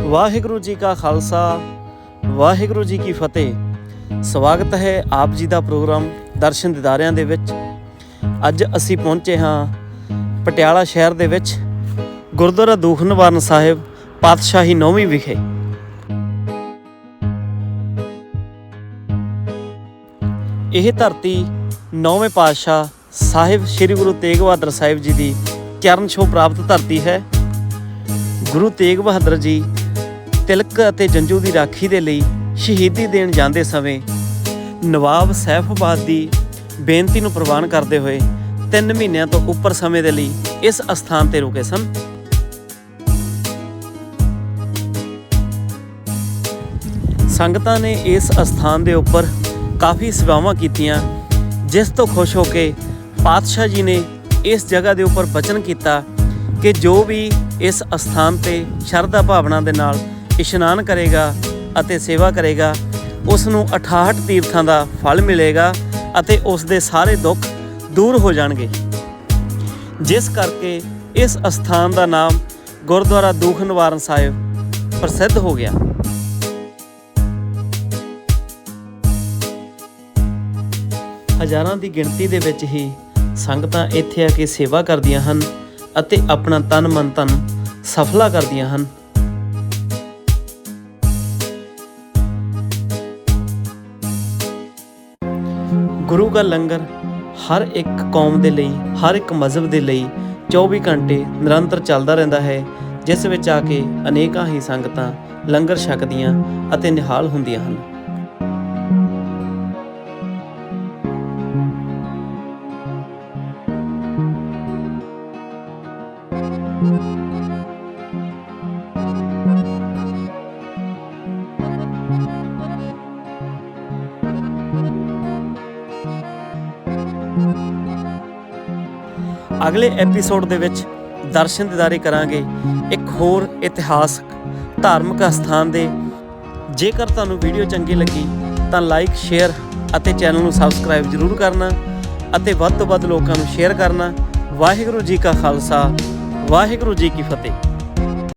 ਵਾਹਿਗੁਰੂ ਜੀ ਕਾ ਖਾਲਸਾ, ਵਾਹਿਗੁਰੂ ਜੀ ਕੀ ਫਤਿਹ। ਸਵਾਗਤ ਹੈ ਆਪ ਜੀ ਦਾ ਪ੍ਰੋਗਰਾਮ ਦਰਸ਼ਨ ਦਿਦਾਰਿਆਂ ਦੇ ਵਿੱਚ। ਅੱਜ ਅਸੀਂ ਪਹੁੰਚੇ ਹਾਂ ਪਟਿਆਲਾ ਸ਼ਹਿਰ ਦੇ ਵਿੱਚ, ਗੁਰਦੁਆਰਾ ਦੂਖ ਨਿਵਾਰਨ ਸਾਹਿਬ, ਪਾਤਸ਼ਾਹੀ ਨੌਵੀਂ ਵਿਖੇ। ਇਹ ਧਰਤੀ ਨੌਵੇਂ ਪਾਤਸ਼ਾਹ ਸਾਹਿਬ ਸ੍ਰੀ ਗੁਰੂ ਤੇਗ ਬਹਾਦਰ ਸਾਹਿਬ ਜੀ ਦੀ ਚਰਨ ਛੋਹ ਪ੍ਰਾਪਤ ਧਰਤੀ ਹੈ। ਗੁਰੂ ਤੇਗ ਬਹਾਦਰ ਜੀ ਤਿਲਕ ਅਤੇ ਜੰਜੂ ਦੀ ਰਾਖੀ ਦੇ ਲਈ ਸ਼ਹੀਦੀ ਦੇਣ ਜਾਂਦੇ ਸਮੇਂ ਨਵਾਬ ਸੈਫਬਾਦ ਦੀ ਬੇਨਤੀ ਨੂੰ ਪ੍ਰਵਾਨ ਕਰਦੇ ਹੋਏ 3 ਮਹੀਨਿਆਂ ਤੋਂ ਉੱਪਰ ਸਮੇਂ ਦੇ ਲਈ ਇਸ ਅਸਥਾਨ ਤੇ ਰੁਕੇ ਸਨ। ਸੰਗਤਾਂ ਨੇ ਇਸ ਅਸਥਾਨ ਦੇ ਉੱਪਰ ਕਾਫੀ ਸੇਵਾਵਾਂ ਕੀਤੀਆਂ, ਜਿਸ ਤੋਂ ਖੁਸ਼ ਹੋ ਕੇ ਪਾਤਸ਼ਾਹ ਜੀ ਨੇ ਇਸ ਜਗ੍ਹਾ ਦੇ ਉੱਪਰ ਬਚਨ ਕੀਤਾ ਕਿ ਜੋ ਵੀ ਇਸ ਅਸਥਾਨ ਤੇ ਸ਼ਰਧਾ ਭਾਵਨਾ ਦੇ ਨਾਲ ਇਸ਼ਨਾਨ ਕਰੇਗਾ ਅਤੇ ਸੇਵਾ ਕਰੇਗਾ ਉਸ ਨੂੰ 68 ਤੀਰਥਾਂ ਦਾ ਫਲ ਮਿਲੇਗਾ ਅਤੇ ਉਸ ਦੇ ਸਾਰੇ ਦੁੱਖ ਦੂਰ ਹੋ ਜਾਣਗੇ। ਜਿਸ ਕਰਕੇ ਇਸ ਅਸਥਾਨ ਦਾ ਨਾਮ ਗੁਰਦੁਆਰਾ ਦੂਖ ਨਿਵਾਰਨ ਸਾਹਿਬ ਪ੍ਰਸਿੱਧ ਹੋ ਗਿਆ। ਹਜ਼ਾਰਾਂ ਦੀ ਗਿਣਤੀ ਦੇ ਵਿੱਚ ਹੀ ਸੰਗਤਾਂ ਇੱਥੇ ਆ ਕੇ ਸੇਵਾ ਕਰਦੀਆਂ ਹਨ ਅਤੇ ਆਪਣਾ ਤਨ ਮਨ ਧਨ ਸਫਲਾ ਕਰਦੀਆਂ ਹਨ। ਗੁਰੂ ਦਾ ਲੰਗਰ ਹਰ ਇੱਕ ਕੌਮ ਦੇ ਲਈ, ਹਰ ਇੱਕ ਮਜ਼ਹਬ ਦੇ ਲਈ 24 ਘੰਟੇ ਨਿਰੰਤਰ ਚੱਲਦਾ ਰਹਿੰਦਾ ਹੈ, ਜਿਸ ਵਿੱਚ ਆ ਕੇ ਅਨੇਕਾਂ ਹੀ ਸੰਗਤਾਂ ਲੰਗਰ ਛਕਦੀਆਂ ਅਤੇ ਨਿਹਾਲ ਹੁੰਦੀਆਂ ਹਨ। ਅਗਲੇ ਐਪੀਸੋਡ ਦੇ ਵਿੱਚ ਦਰਸ਼ਨ ਦਿਦਾਰੇ ਕਰਾਂਗੇ ਇੱਕ ਹੋਰ ਇਤਿਹਾਸਕ, ਧਾਰਮਿਕ ਸਥਾਨ ਦੇ। ਜੇਕਰ ਤੁਹਾਨੂੰ ਵੀਡੀਓ ਚੰਗੀ ਲੱਗੀ, ਤਾਂ ਲਾਈਕ ਸ਼ੇਅਰ ਅਤੇ ਚੈਨਲ ਨੂੰ ਸਬਸਕ੍ਰਾਈਬ ਜ਼ਰੂਰ ਕਰਨਾ ਅਤੇ ਵੱਧ ਤੋਂ ਵੱਧ ਲੋਕਾਂ ਨੂੰ ਸ਼ੇਅਰ ਕਰਨਾ। ਵਾਹਿਗੁਰੂ ਜੀ ਕਾ ਖਾਲਸਾ, ਵਾਹਿਗੁਰੂ ਜੀ ਕੀ ਫਤਿਹ।